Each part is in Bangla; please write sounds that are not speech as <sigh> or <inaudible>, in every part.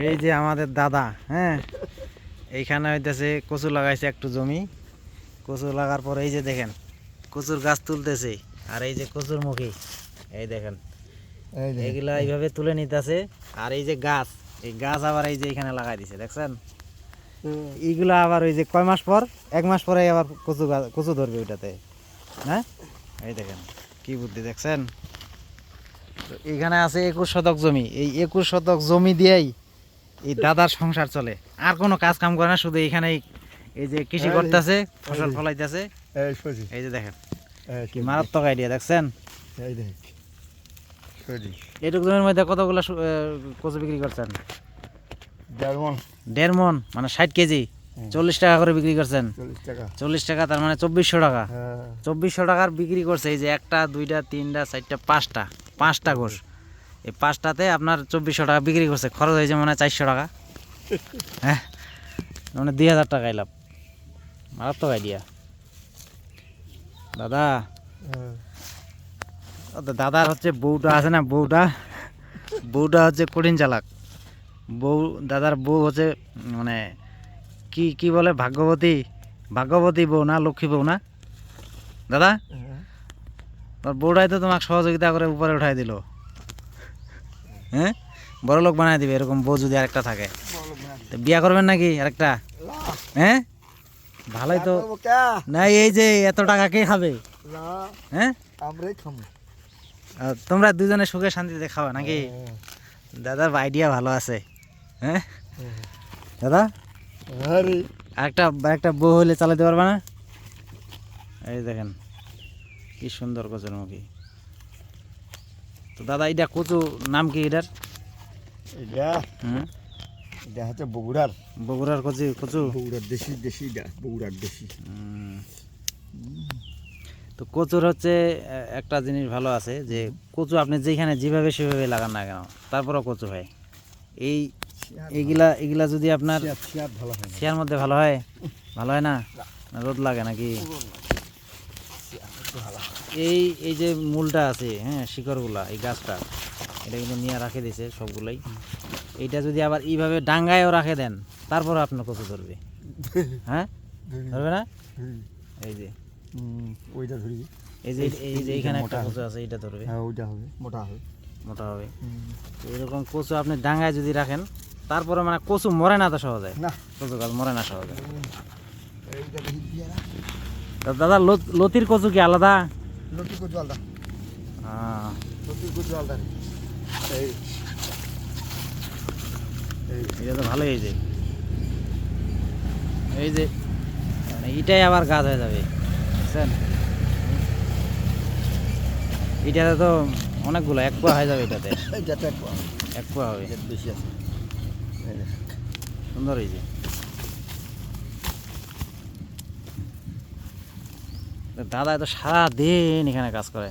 এই যে আমাদের দাদা হ্যাঁ? এইখানে হইতেছে কচু লাগাইছে একটু জমি। কচু লাগার পর এই যে দেখেন কচুর গাছ তুলতেছে। আর এই যে কচুর মুখী এই দেখেন। এগুলা এইভাবে তুলে নিতেছে। আর এই যে গাছ এই গাছ আবার এই যে এখানে লাগাই দিছে দেখছেন? এইগুলা আবার ওই যে কয় মাস পর এক মাস পরে আবার কচু গাছ কচু ধরবে ওইটাতে। হ্যাঁ? এই দেখেন কি বুদ্ধি দেখছেন? তো এখানে আছে একুশ শতক জমি। এই একুশ শতক জমি দিয়েই এই দাদার সংসার চলে। আর কোনো কাজ কাম করে না শুধু এখানেই এই যে কৃষি করতেছে ফসল ফলাইতেছে। এই যে দেখেন কি মারাত্মক আইডিয়া দেখছেন? জমির মধ্যে কতগুলো কচু বিক্রি করছেন? দেড় মন। মানে ষাট কেজি। চল্লিশ টাকা করে বিক্রি করছেন। চল্লিশ টাকা তার মানে চব্বিশশো টাকা। হ্যাঁ। চব্বিশশো টাকার বিক্রি করছে এই যে একটা দুইটা তিনটা চারটা পাঁচটা। পাঁচটা গোস এই পাঁচটাতে আপনার চব্বিশশো টাকা বিক্রি করছে খরচ হয়েছে মনে চারশো টাকা। হ্যাঁ মানে দুই হাজার টাকা এলাম। মারাত্মক আইডিয়া দাদা দাদার হচ্ছে বউটা আছে না বউটা? বউটা হচ্ছে কঠিন চালাক। বউ দাদার বউ হচ্ছে মানে কি কি বলে ভাগ্যবতী? ভাগ্যবতী বউ না লক্ষ্মী বউ না? দাদা। তোর বউটাই তো তোমাকে সহযোগিতা করে উপরে উঠাই দিল। হ্যাঁ? বড় লোক বানাই দিবে এরকম বউ যদি আরেকটা থাকে। তো বিয়া করবেন নাকি আরেকটা? হ্যাঁ? ভালোই তো। না এই যে এত টাকা কে খাবে? হ্যাঁ? খাব। তোমরা দুজনে সুখে শান্তিতে খাওয়া নাকি? হ্যাঁ। দাদার আইডিয়া ভালো আছে। হ্যাঁ? দাদা? আরে, একটা একটা বউ হলে চালাতে পারবে না? এই দেখেন। কি সুন্দর কচুর মুখী তো দাদা এটা কচু নাম কি এটার? এটা? হুম? এটা হচ্ছে বগুড়ার। বগুড়ার কচু কচু? বগুড়ার দেশি দেশি বগুড়ার দেশি। তো কচুর হচ্ছে একটা জিনিস ভালো আছে যে কচু আপনি যেখানে যেভাবে সেভাবে লাগান না কেন তারপরও কচু হয়। এই এইগুলা এগুলা যদি আপনার ভালো হয় শেয়ার মধ্যে ভালো হয়? ভালো হয় না রোদ লাগে নাকি? এই এই যে মূলটা আছে হ্যাঁ শিকড়গুলা এই গাছটা এটা কিন্তু নিয়ে রাখে দিয়েছে সবগুলাই। এইটা যদি আবার এইভাবে ডাঙ্গায়ও রাখে দেন তারপরে আপনার কচু ধরবে। <laughs> হ্যাঁ? ধরবে না? এই যে। ওইটা ধরি। এই যে এই যে এইখানে একটা কচু আছে এটা ধরবে। হ্যাঁ ওইটা হবে। মোটা হবে। মোটা হবে। তো এরকম কচু আপনি ডাঙ্গায় যদি রাখেন তারপরে মানে কচু মরে না তো সহজে? না। কচু গাছ মরে না সহজে। দাদা লতির কচু কি আলাদা? লটি আলাদা। আহ, লটি। এই। এই এটা তো ভালোই হয়েছে। এই যে মানে এটাই আবার গাছ হয়ে যাবে বুঝছেন? এটাতে তো অনেকগুলো এক পোয়া হয়ে যাবে এটাতে। এইটাতে একটু এক পোয়া। হবে। বেশি আছে। সুন্দর হয়েছে। দাদা তো সারা দিন এখানে কাজ করে।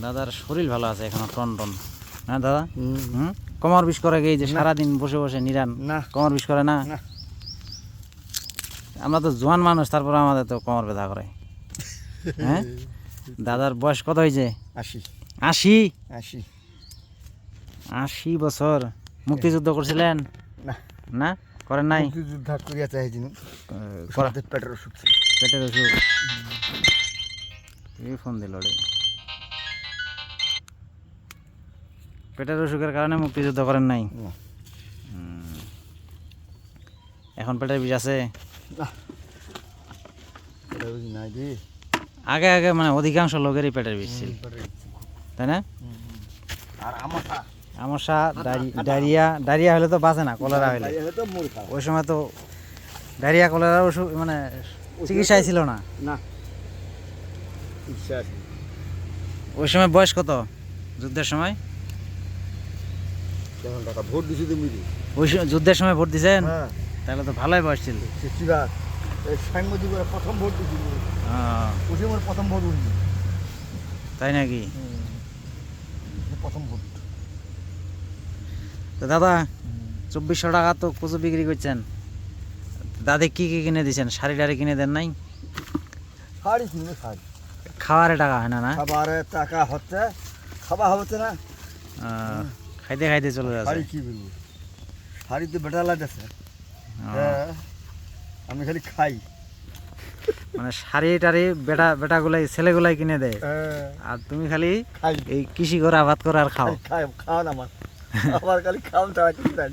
দাদার শরীর ভালো আছে এখনও টন টন। হ্যাঁ দাদা? হুম। কমর বিষ করে এই যে সারাদিন বসে বসে নিরান না। কমর বিষ করে না? না। আমরা তো জোয়ান মানুষ তারপর আমাদের তো কমর ব্যথা করে। হ্যাঁ? দাদার বয়স কত হয়েছে? আশি। আশি? আশি। আশি বছর। মুক্তিযুদ্ধ করছিলেন? না। না? করেন নাই? মুক্তিযোদ্ধা করিয়া চাইছিল আহ, করা পেটের অসুখ ছিল। পেটের অসুখ। এই ফোন দিল রে। পেটের অসুখের কারণে মুক্তিযুদ্ধ করেন নাই? এখন পেটের বিষ আছে? আগে আগে মানে অধিকাংশ লোকেরই পেটের বিষ ছিল। তাই না। আর আমাশা আমসা ডায়রিয়া ডায়রিয়া হলে তো বাঁচে না কলেরা হলে। ওই সময় তো ডায়রিয়া কলেরার ওষুধ মানে চিকিৎসাই ছিল না। না। ওই সময় বয়স কত যুদ্ধের সময়? ভোট দিছি? ওই সময় যুদ্ধের সময় ভোট দিছেন? হ্যাঁ। তাহলে তো ভালোই বয়স ছিল। প্রথম ভোট দিছি ওই প্রথম ভোট তাই নাকি? প্রথম ভোট। তো দাদা চব্বিশশো টাকা তো কচু বিক্রি করছেন। দাদে কি কি কিনে দিয়েছেন শাড়ি টাড়ি কিনে দেন নাই? শাড়ি কিনবে শাড়ি। খাওয়ারে টাকা হয় না না? খাবারের টাকা হচ্ছে খাবার হচ্ছে না। খাইতে খাইতে চলে যাচ্ছে। শাড়ি কি বলব? শাড়ি তো বেটা লাগতেছে আমি খালি খাই। মানে শাড়ি টাড়ি বেটা বেটাগুলাই ছেলেগুলাই কিনে দেয়। আর তুমি খালি এই কৃষি করে আবাদ করে আর খাও। খাও না আমার। আমার খালি কিছু নাই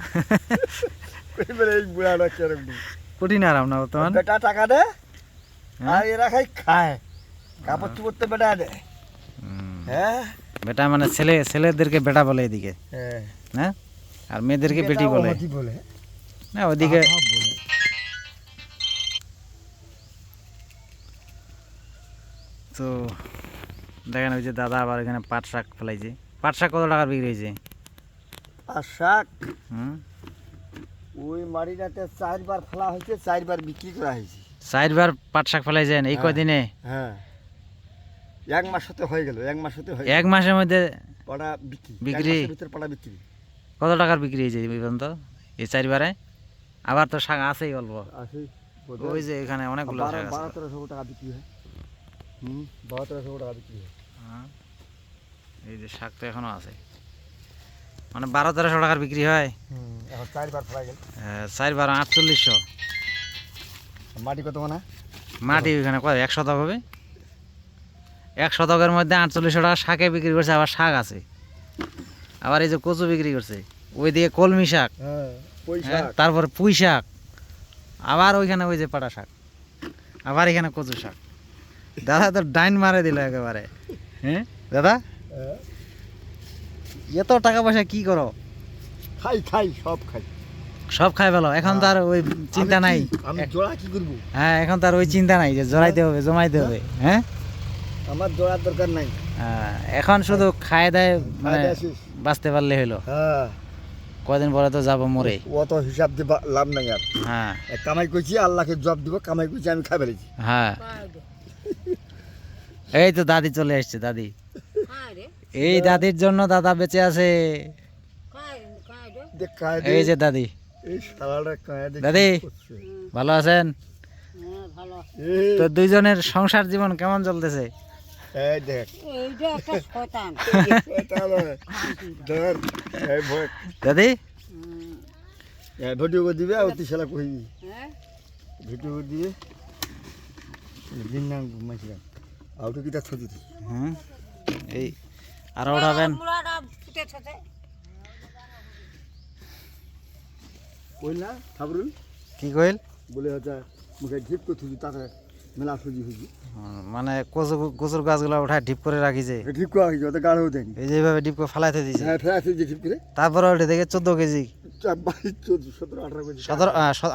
এবারে এই বুড়াটা কেরম কঠিন আরাম না বর্তমান? বেটা টাকা দে হ্যাঁ? আর এরা খাই খায়। কাপড় চোপড় তো বেটা হুম। হ্যাঁ? বেটা মানে ছেলে ছেলেদেরকে বেটা বলে এদিকে। হ্যাঁ। হ্যাঁ? আর মেয়েদেরকে বেটি বলে। না ওদিকে তো দেখেন ওই যে দাদা আবার এখানে পাট শাক ফেলাইছে। পাট শাক কত টাকার বিক্রি হয়েছে? আর শাক। হুম। ওই মাটিটাতে চারবার ফেলা হয়েছে চারবার বিক্রি করা হয়েছে। চারবার পাট শাক ফেলাইছেন এই হ্যাঁ। কদিনে? হ্যাঁ। এক মাস হতে হয়ে গেল এক মাস হতে হয়ে এক মাসের মধ্যে পাড়া বিক্রি বিক্রি? ভিতর পাড়া বিক্রি। কত টাকার বিক্রি হয়েছে এই পর্যন্ত? এই চারবারে? আবার তো শাক আছেই অল্প। ওই যে এখানে অনেকগুলো শাক আছে। তেরোশো টাকা বিক্রি হয়। হুম বারো তেরোশো টাকা বিক্রি হয়। হ্যাঁ। এই যে শাক তো এখনও আছে। মানে বারো তেরোশো টাকার বিক্রি হয়। চারবার আটচল্লিশশো। মাটি কত মানে? মাটি ওইখানে কয় এক শতক হবে? এক শতকের মধ্যে আটচল্লিশশো টাকা শাকে বিক্রি করছে আবার শাক আছে। আবার এই যে কচু বিক্রি করছে ওইদিকে কলমি শাক হ্যাঁ হ্যাঁ, তারপরে পুঁই শাক আবার ওইখানে ওই যে পাটা শাক আবার এখানে কচু শাক। দাদা তো ডাইন মারে দিল একেবারে। হ্যাঁ দাদা? হ্যাঁ। এত টাকা পয়সা কি করো? খাই খাই সব খাই। সব খাই ভালো এখন তো আর ওই চিন্তা নাই। আমি জোড়া কি করব? হ্যাঁ এখন তো আর ওই চিন্তা নাই যে জড়াইতে হবে জমাইতে হবে হ্যাঁ? আমার জোড়ার দরকার নাই। হ্যাঁ, এখন শুধু খায় দায় মানে বাঁচতে পারলে হলো। হ্যাঁ। কদিন পরে তো যাব মরে। অত হিসাব দিয়ে বা- লাভ নাই আর। হ্যাঁ। কামাই করছি আল্লাহকে জব দিব কামাই করছি আমি খাই ফেলেছি। হ্যাঁ। এই তো দাদি চলে এসছে দাদি। এই দাদির জন্য দাদা বেঁচে আছে। এই যে দাদি। দাদি। ভালো আছেন? এই, তো দুইজনের সংসার জীবন কেমন চলতেছে? <laughs> দাদি? ভিডিও করে দিবে আর তুই শালা কহিবি হ্যাঁ? ভিডিও করে দিবে দিন না ঘুমাইছিলাম। আর তো কিটা দিই হুম এই আরও উঠাবেন না ঠাকুরুল কি কইল? বলে হচ্ছে মুখে ঢিপ করে থুজি তাতে মেলা সুজি হুম, মানে কচু কচুর গাছগুলো উঠায় ডিপ করে রাখিছে। ঢিপ করা ওতে গাঢ় দেন এই যে এইভাবে ডিপ করে ফালাইতে দিছে। হ্যাঁ ফেরা থুজি ঢিপ করে। তারপরে ওটা দেখে চোদ্দ কেজি। সতেরো আঠারো কেজি। সতেরো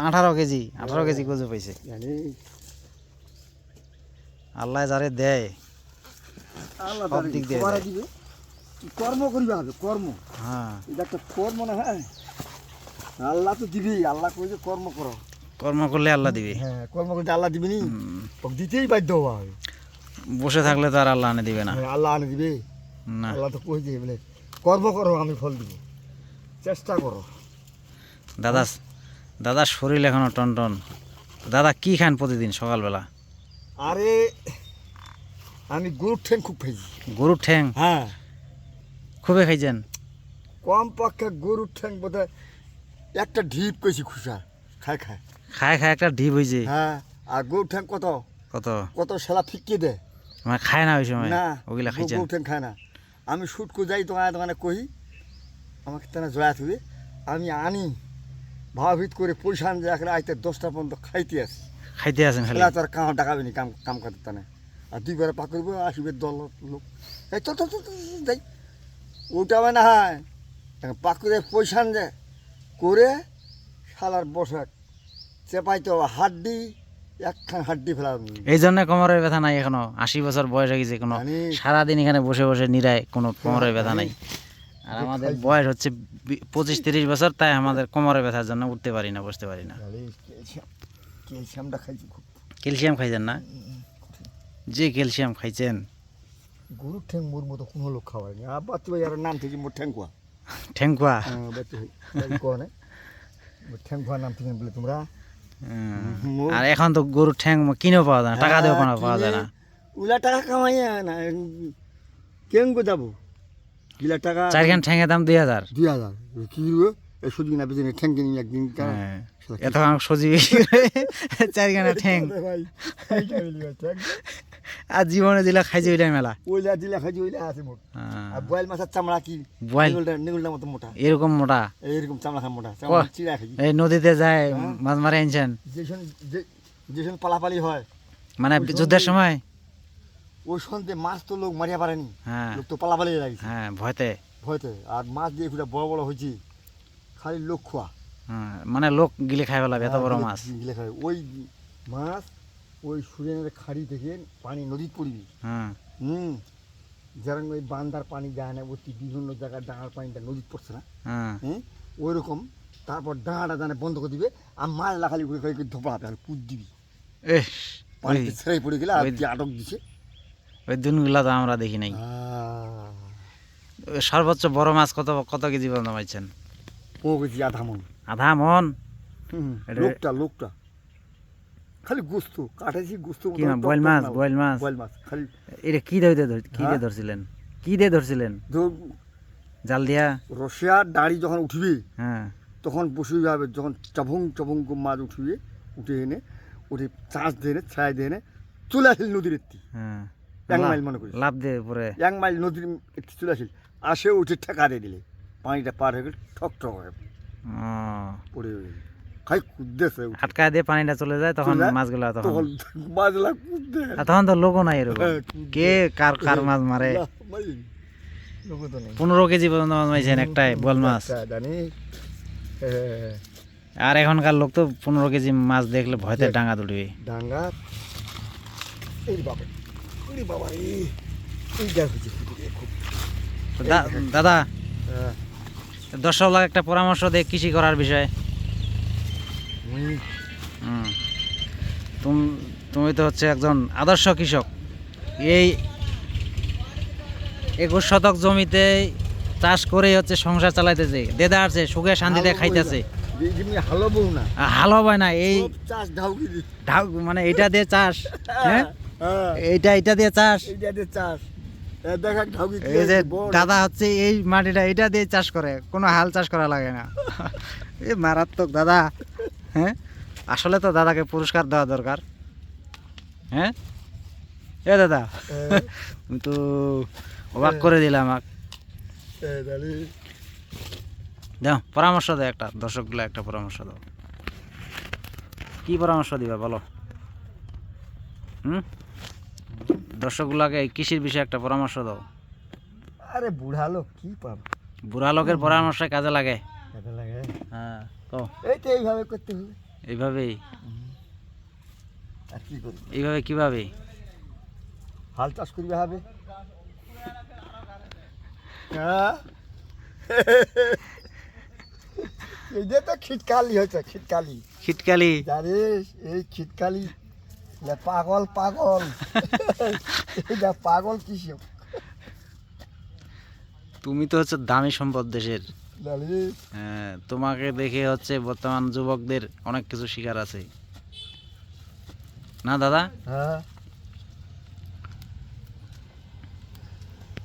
আঠারো কেজি আঠারো কেজি কচু পাইছে। আল্লাহ যারে দেয় সব দিক দিয়ে কর্ম করিবে হবে কর্ম। হ্যাঁ। এটা একটা কর্ম না হ্যাঁ? আল্লাহ তো দিবেই আল্লাহ কই যে কর্ম করো। কর্ম করলে আল্লাহ দিবে। হ্যাঁ কর্ম করলে আল্লাহ হুম, ওকে দিতেই বাধ্য হওয়া হবে। বসে থাকলে তো আর আল্লাহ আনে দিবে না। হ্যাঁ, আল্লাহ আনে দিবে। না। আল্লাহ তো কই দিয়ে বলে কর্ম করো আমি ফল দিব। চেষ্টা করো। দাদা দাদার শরীর এখনও টন টন দাদা কি খান প্রতিদিন সকালবেলা? আরে আমি গরুর ঠ্যাং খুব খাইছি। গরুর ঠ্যাং? হ্যাঁ। খুবই খাইছেন? কম পক্ষে গরুর ঠ্যাং বোধহয় একটা ঢিপ কইছি খুশা খায় খায়। খায় খায় একটা ঢিপ হয়েছে হ্যাঁ আর গরুর ঠ্যাং কত? কত? কত সেলা ফিকিয়ে দেয়? মানে খায় না ওই সময়? না ওগুলা খাইছেন? গরুর ঠ্যাং খায় না। আমি শুটকু যাই দোকানে দোকানে কহি আমাকে তেনা জয়া থুবে। আমি আনি ভাবিত করে পয়সা আনতে রাখলে আইতে দশটা পর্যন্ত খাইতে আসি খাইতে আছেন খালি? খেলা তো আর কাম ডাকাবি নি কাম কাম করতে তানে। আর দুইবারে পাক করব আসবে দল লোক। এই তো তো, যাই। ওটা হবে না হয়। পাক করে পয়সা করে শালার বসাক চেপাইতে হবে। হাড্ডি একখান হাড্ডি ফেলা এই জন্য কোমরের ব্যথা নাই এখনও। আশি বছর বয়স হয়ে গেছে কোনো। সারাদিন এখানে বসে বসে নিরায় কোনো কোমরের ব্যথা নাই। আর আমাদের বয়স হচ্ছে পঁচিশ তিরিশ বছর তাই আমাদের কোমরের ব্যথার জন্য উঠতে পারি না বসতে পারি না। ক্যালসিয়ামটা খাইছি খুব। ক্যালসিয়াম খাইছেন না? যে ক্যালসিয়াম খাইছেন গরুর ঠ্যাং মোর মতো কোনো লোক খাওয়ায়নি। আর বাচ্চা ভাই আর নাম থেকে মোর ঠ্যাংকুয়া ঠেঙ্কুয়া বাচ্চা ভাই ঠ্যাংকুয়া নাম থেকে বলে তোমরা। আর এখন তো গরুর ঠ্যাং কিনেও পাওয়া যায় না টাকা দিয়েও কোনো পাওয়া যায় না। উলা টাকা কামাই না কেন যাব? কিলার টাকা চারখান ঠ্যাঙের দাম দুই হাজার। দুই হাজার। কি সুযোগ না পেছনে ঠ্যাং কিনি একদিন হ্যাঁ। এত সজি <laughs> চারখানা ঠ্যাং আর জীবনে দিলা খাইছে মেলা। ওইলা দিলে খাইছি ওইলা আছে মোট। হ্যাঁ। আর বয়েল মাছের চামড়া কি? বয়েল? নেগুলটা মতো মোটা। এরকম মোটা? এইরকম চামড়া খায় মোটা। চিড়া খাই এই নদীতে যায় হ্যাঁ। মাছ মারে আনছেন। যেসন যেসন পালাপালি হয় মানে যুদ্ধের সময়? ওই সন্ধ্যে মাছ তো লোক মারিয়া পারেনি। হ্যাঁ। লোক তো পালাপালি লাগিছে। হ্যাঁ ভয়তে। ভয়তে। আর মাছ দিয়ে ফুটা বড় বড় হয়েছে খালি লোক খোয়া। হ্যাঁ, মানে লোক গিলে খাই ফেলাবে এত বড় মাছ। গিলে খায়। ওই মাছ ওই সুরেনের খাড়ি থেকে পানি নদীত পড়বি হ্যাঁ। হুম। যেরকম ওই বান্দার পানি যায় না অতি বিভিন্ন জায়গায় ডাঙার পানিটা নদীত পড়ছে না। হ্যাঁ। ওই রকম তারপর ডাঙাটা জানে বন্ধ করে দিবে আর মাছ লাখালি করে করে ধোপা হবে আর পুত দিবি। পানিতে ছেড়ে পড়ে গেলে আর আটক দিছে। ওই দিনগুলা তো আমরা দেখি নাই। সর্বোচ্চ বড় মাছ কত কত কেজি পর্যন্ত পাইছেন? পনেরো কেজি আধা মন। আধা মন? লোকটা লোকটা। খালি গোস্ত কাটাইছি গোস্ত কি মাছ বয়েল মাছ বয়েল মাছ। বয়েল মাছ খালি এটা কি দিয়ে কি দিয়ে হ্যাঁ? ধরছিলেন? কি দিয়ে ধরছিলেন? জাল দিয়া? রশিয়ার দাড়ি যখন উঠবে হ্যাঁ। তখন বসে যাবে যখন চবং চবং মাছ উঠবে উঠে এনে উঠে চাষ দিয়ে এনে ছায়া দিয়ে এনে চলে আসিল নদীর একটি। হ্যাঁ। এক মাইল মনে করি লাভ দিয়ে পরে এক মাইল নদীর একটি চলে আসিল আসে উঠে ঠেকা দিয়ে দিলে। পানিটা পার হয়ে গেলে ঠক ঠক হয়ে পড়ে খাই কুদ্দেছে উঠে। দিয়ে পানিটা চলে যায় তখন মাছগুলো তখন কুদ্দে। তো লোকও নাই এরকম। হ্যাঁ, কে কার কার মাছ মারে। পনেরো কেজি পর্যন্ত মাছ মাইছেন একটাই বল মাছ। আর এখনকার লোক তো পনেরো কেজি মাছ দেখলে ভয়তে। ডাঙা তুলবে। ডাঙ্গা। এই বাবা এই বাবা এই এই যা হয়েছে খুব। তো দা- দাদা হ্যাঁ, দর্শক লাখ একটা পরামর্শ দে কৃষি করার বিষয়ে। তুম- তো হচ্ছে একজন আদর্শ কৃষক। এই একুশ শতক জমিতে চাষ করেই হচ্ছে সংসার চালাইতেছে। দেদা আছে সুখে শান্তিতে খাইতেছে। হালো না। হাল হবে না এই ঢাক মানে এটা দিয়ে চাষ <laughs> হ্যাঁ? হ্যাঁ। এইটা এটা দিয়ে চাষ। এ এই যে দাদা হচ্ছে এই মাটিটা এটা দিয়ে চাষ করে কোনো হাল চাষ করা লাগে না। <laughs> এই মারাত্মক দাদা। হ্যাঁ? আসলে তো দাদাকে পুরস্কার দেওয়া দরকার। হ্যাঁ? এ দাদা হ্যাঁ, তুমি তো অবাক করে দিলে আমাকে তাহলে দাও পরামর্শ দাও একটা দর্শকগুলো একটা পরামর্শ দাও। কি পরামর্শ দিবা বলো? হুম? দর্শকগুলোকে কৃষির বিষয়ে একটা পরামর্শ দাও। আরে বুড়া লোক কি পাবে? বুড়া লোকের পরামর্শে কাজে লাগে। এত লাগে। হ্যাঁ। এই তো এইভাবে করতে হবে। এইভাবেই? আর কি করবি? এইভাবে কীভাবে? হাল চাষ করবে হবে। হ্যাঁ? <laughs> এই যে তো হয়েছে শীতকালি শীতকালি জানিস এই এ পাগল পাগল। <laughs> এটা পাগল কৃষক তুমি তো হচ্ছে দামি সম্পদ দেশের। তোমাকে দেখে হচ্ছে বর্তমান যুবকদের অনেক কিছু শিকার আছে। না দাদা? হ্যাঁ।